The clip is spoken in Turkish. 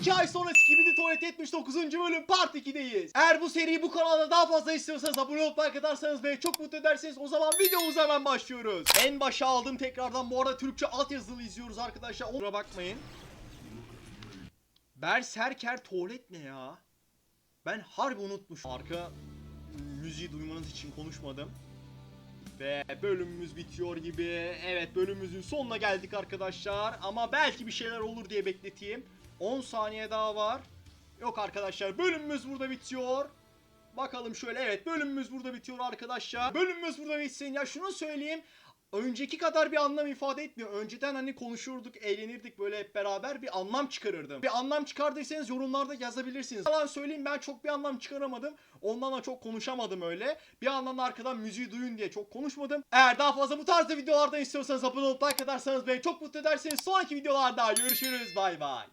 2 ay sonra Skibidi Tuvalet 79. bölüm Part 2'deyiz. Eğer bu seriyi bu kanalda daha fazla istiyorsanız abone olup like atarsanız beni çok mutlu edersiniz. O zaman videomuza hemen başlıyoruz. En başa aldım tekrardan. Bu arada Türkçe altyazılı izliyoruz arkadaşlar. Kusura bakmayın. Berserker tuvalet ne ya? Ben harbi unutmuşum. Arka müziği duymanız için konuşmadım. Ve bölümümüz bitiyor gibi. Evet bölümümüzün sonuna geldik arkadaşlar. Ama belki bir şeyler olur diye bekleteyim. 10 saniye daha var. Yok arkadaşlar bölümümüz burada bitiyor. Bakalım şöyle evet bölümümüz burada bitiyor arkadaşlar. Bölümümüz burada bitsin. Ya şunu söyleyeyim. Önceki kadar bir anlam ifade etmiyor. Önceden hani konuşurduk, eğlenirdik böyle hep beraber bir anlam çıkarırdım. Bir anlam çıkardıysanız yorumlarda yazabilirsiniz. Yalan söyleyeyim ben çok bir anlam çıkaramadım. Ondan da çok konuşamadım öyle. Bir yandan da arkadan müziği duyun diye çok konuşmadım. Eğer daha fazla bu tarzda videolardan istiyorsanız abone olup like atarsanız beni çok mutlu edersiniz. Sonraki videolarda görüşürüz. Bay bay.